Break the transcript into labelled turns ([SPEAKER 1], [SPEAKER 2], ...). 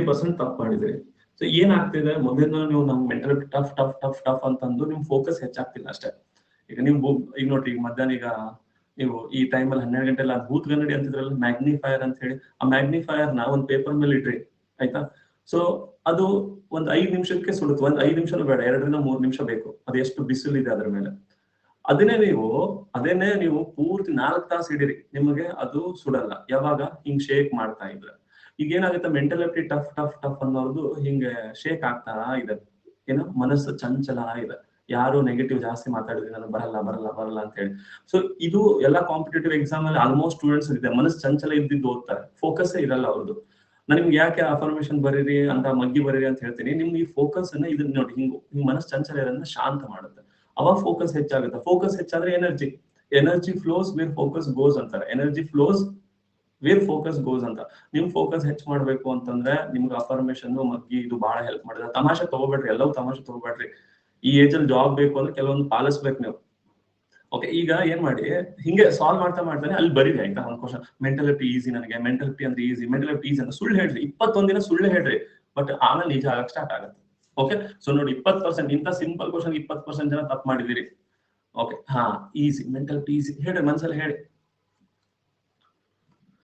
[SPEAKER 1] Percent ತಪ್ಪು ಮಾಡಿದ್ರಿ. So ಏನಾಗ್ತಿದೆ? ಮೊದಲಿಂದ ನೀವು ನಮ್ mental tough tough tough tough ಅಂತಂದು ನಿಮ್ ಫೋಕಸ್ ಹೆಚ್ಚಾಗ್ತಿಲ್ಲ ಅಷ್ಟೇ. ಈಗ ನೀವು ಈಗ ನೋಡ್ರಿ, ಈಗ ಮಧ್ಯಾಹ್ನ ಈಗ ನೀವು ಈ ಟೈಮಲ್ಲಿ ಹನ್ನೆರಡು ಗಂಟೆಲ್ಲ ಭೂತ್ ಗನ್ನಡಿ ಅಂತಿದ್ರಲ್ಲ ಮ್ಯಾಗ್ನಿಫೈಯರ್ ಅಂತ ಹೇಳಿ, ಆ ಮ್ಯಾಗ್ನಿಫೈಯರ್ನ ಒಂದ್ ಪೇಪರ್ ಮೇಲೆ ಇಟ್ರಿ ಆಯ್ತಾ? ಸೊ ಅದು ಒಂದ್ ಐದ್ ನಿಮಿಷಕ್ಕೆ ಸುಡುತ್ತೆ, ಒಂದ್ ಐದ್ ನಿಮಿಷನೂ ಬೇಡ, ಎರಡರಿಂದ ಮೂರ್ ನಿಮಿಷ ಬೇಕು. ಅದು ಎಷ್ಟು ಬಿಸಿಲು ಇದೆ ಅದ್ರ ಮೇಲೆ. ಅದನ್ನೇ ನೀವು ಅದನ್ನೇ ನೀವು ಪೂರ್ತಿ ನಾಲ್ಕು ತಾಸು ಹಿಡೀರಿ, ನಿಮಗೆ ಅದು ಸುಡಲ್ಲ. ಯಾವಾಗ? ಹಿಂಗ್ ಶೇಕ್ ಮಾಡ್ತಾ ಇದ್ರೆ. ಈಗ ಏನಾಗುತ್ತೆ ಮೆಂಟಲಿಟಿ ಟಫ್ ಟಫ್ ಟಫ್ ಅನ್ನೋದು ಹಿಂಗೆ ಶೇಕ್ ಆಗ್ತಾ ಇದೆ. ಏನೋ ಮನಸ್ಸು ಚಂಚಲ ಇದೆ. ಯಾರು ನೆಗೆಟಿವ್ ಜಾಸ್ತಿ ಮಾತಾಡಿದ್ರೆ ನನಗೆ ಬರಲ್ಲ ಬರಲ್ಲ ಬರಲ್ಲ ಅಂತ ಹೇಳಿ. ಸೊ ಇದು ಎಲ್ಲ ಕಾಂಪಿಟೇಟಿವ್ ಎಕ್ಸಾಮ್ ಅಲ್ಲಿ ಆಲ್ಮೋಸ್ಟ್ ಸ್ಟೂಡೆಂಟ್ಸ್ ಇದೆ. ಮನಸ್ಸು ಚಂಚಲ ಇದ್ದಿದ್ದು ಓದ್ತಾರೆ. ಫೋಕಸ್ ಇರಲ್ಲ ಅವ್ರದ್ದು. ನಾನು ನಿಮ್ಗೆ ಯಾಕೆ ಅಫರ್ಮೇಶನ್ ಬರೀರಿ, ಅಂತ ಮಗ್ಗಿ ಬರೀರಿ ಅಂತ ಹೇಳ್ತೀನಿ. ನಿಮ್ಗೆ ಈ ಫೋಕಸ್ ಅನ್ನ ಇದನ್ನ ನೋಡಿ, ಹಿಂಗು ನಿಮ್ ಮನಸ್ಸು ಚಂಚಲ ಇರೋದನ್ನ ಶಾಂತ ಮಾಡುತ್ತೆ. ಅವಾಗ ಫೋಕಸ್ ಹೆಚ್ಚಾಗುತ್ತೆ. Focus ಹೆಚ್ಚಾದ್ರೆ energy energy flows where focus goes ಅಂತಾರೆ. Energy flows where focus goes ಅಂತ. ನಿಮ್ ಫೋಕಸ್ ಹೆಚ್ಚು ಮಾಡ್ಬೇಕು ಅಂತಂದ್ರೆ ನಿಮ್ಗೆ ಅಫರ್ಮೇಶನ್ ಮಗ್ಗಿ, ಇದು ಬಹಳ ಹೆಲ್ಪ್ ಮಾಡಿದೆ. ತಮಾಷೆ ತಗೋಬೇಡ್ರಿ, ಎಲ್ಲವೂ ತಮಾಷೆ ತಗೋಬೇಡ್ರಿ. ಈ ಏಜ್ ಅಲ್ಲಿ ಜಾಬ್ ಬೇಕು ಅಂದ್ರೆ ಕೆಲವೊಂದು ಪಾಲಿಸ್ಬೇಕು ನೀವು. ಓಕೆ ಈಗ ಏನ್ ಮಾಡಿ? ಹಿಂಗೆ ಸಾಲ್ವ್ ಮಾಡ್ತಾ ಮಾಡ್ತಾನೆ ಅಲ್ಲಿ ಬರೀರಿ ಆಯ್ತಾ ಒಂದ್ ಕ್ವಶನ್ ಮೆಂಟಲಿಟಿ ಈಸಿ ನನಗೆ ಮೆಂಟಲಿಟಿ ಅಂದ್ರೆ ಈಸಿ ಮೆಂಟಲಿಟಿ ಈಸಿ ಅಂತ ಸುಳ್ಳು ಹೇಳ್ರಿ. ಇಪ್ಪತ್ತೊಂದ್ ದಿನ ಸುಳ್ಳು ಹೇಳ್ರಿ ಬಟ್ ಆಮೇಲೆ ನಿಜ ಆಗಕ್ ಸ್ಟಾರ್ಟ್ ಆಗುತ್ತೆ. ಓಕೆ ಸೊ ನೋಡಿ ಇಪ್ಪತ್ ಪರ್ಸೆಂಟ್ ಇಂಥ ಸಿಂಪಲ್ ಕ್ವಶನ್ ಇಪ್ಪತ್ ಪರ್ಸೆಂಟ್ ಜನ ತಪ್ಪು ಮಾಡಿದಿರಿ ಓಕೆ ಹಾ ಈಸಿ ಮೆಂಟಲಿಟಿ ಈಸಿ ಹೇಳ್ರಿ, ಮನ್ಸಲ್ಲಿ ಹೇಳಿ